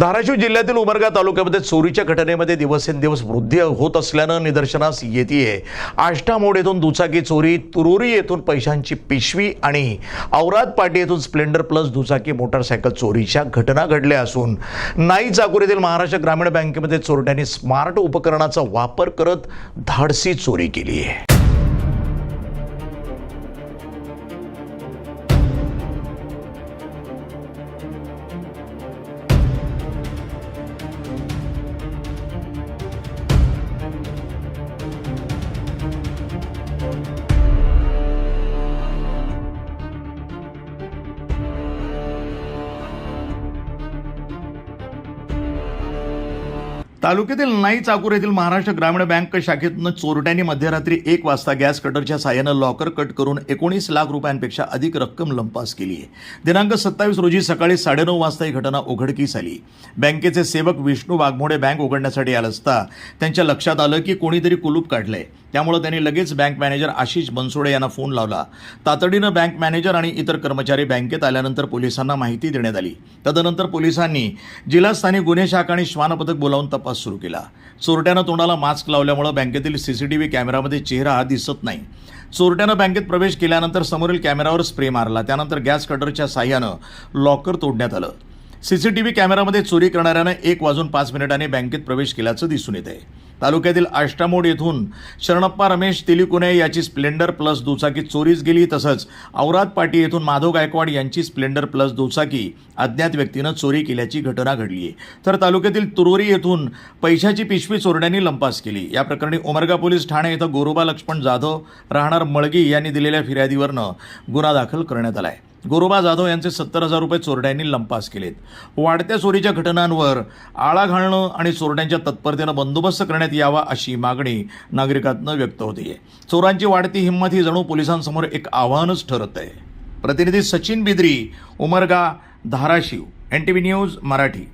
धाराशिव जिल्ह्यातील उमरगा तालुक्यामध्ये चोरीच्या घटनेमध्ये दिवसेंदिवस वृद्धी होत असल्यानं निदर्शनास येते आष्टामोड येथून दुचाकी चोरी तुरोरी येथून पैशांची पिशवी आणि औराद पाटी येथून स्प्लेंडर प्लस दुचाकी मोटारसायकल चोरीच्या घटना घडल्या असून नाई चाकूर येथील महाराष्ट्र ग्रामीण बँकेमध्ये चोरट्यांनी स्मार्ट उपकरणाचा वापर करत धाडसी चोरी केली आहे तालुक्यातील नाई चाकूर येथील महाराष्ट्र ग्रामीण बँक शाखेतून चोरट्यांनी मध्यरात्री एक वाजता गॅस कटरच्या साह्यानं लॉकर कट करून एकोणीस लाख रुपयांपेक्षा अधिक रक्कम लंपास केली आहे. दिनांक सत्तावीस रोजी सकाळी साडेनऊ वाजता ही घटना उघडकीस आली. बँकेचे सेवक विष्णू वाघमोडे बँक उघडण्यासाठी आले असता त्यांच्या लक्षात आलं की कोणीतरी कुलूप काढलंय. त्यामुळे त्यांनी लगेच बँक मॅनेजर आशिष बनसोडे यांना फोन लावला. तातडीनं बँक मॅनेजर आणि इतर कर्मचारी बँकेत आल्यानंतर पोलिसांना माहिती देण्यात आली. तदनंतर पोलिसांनी जिल्हास्थानिक गुन्हे शाखा आणि श्वानपथक बोलावून तपास सुरू केला. चोरट्यानं तोंडाला मास्क लावल्यामुळं बँकेतील सी सी टी व्ही कॅमेरामध्ये चेहरा हा दिसत नाही. चोरट्यानं बँकेत प्रवेश केल्यानंतर समोरील कॅमेरावर स्प्रे मारला. त्यानंतर गॅस कटरच्या साह्यानं लॉकर तोडण्यात आलं. सीसीटीव्ही कॅमेरामध्ये चोरी करणाऱ्यानं एक वाजून पाच मिनिटांनी बँकेत प्रवेश केल्याचं दिसून येत आहे तालुक्यातील आष्टामोड येथून शरणप्पा रमेश तिलिकुने याची स्प्लेंडर प्लस दुचाकी चोरीस गेली तसंच औराद पाटी येथून माधव गायकवाड यांची स्प्लेंडर प्लस दुचाकी अज्ञात व्यक्तीनं चोरी केल्याची घटना घडली आहे. तर तालुक्यातील तुरोरी येथून पैशाची पिशवी चोरड्यांनी लंपास केली. या प्रकरणी उमरगा पोलीस ठाणे इथं गोरोबा लक्ष्मण जाधव राहणार मळगी यांनी दिलेल्या फिर्यादीवरनं गुन्हा दाखल करण्यात आला आहे गोरोबा जाधव यांचे सत्तर हजार रुपये चोरट्यांनी लंपास केलेत. वाढत्या चोरीच्या घटनांवर आळा घालणं आणि चोरट्यांच्या तत्परतेनं बंदोबस्त करण्यात यावा अशी मागणी नागरिकांना व्यक्त होते चोरांची वाढती हिंमत ही जणू पोलिसांसमोर एक आव्हानच ठरत आहे. प्रतिनिधी Sachin Bidri Umarga Dharashiv N T V news Marathi.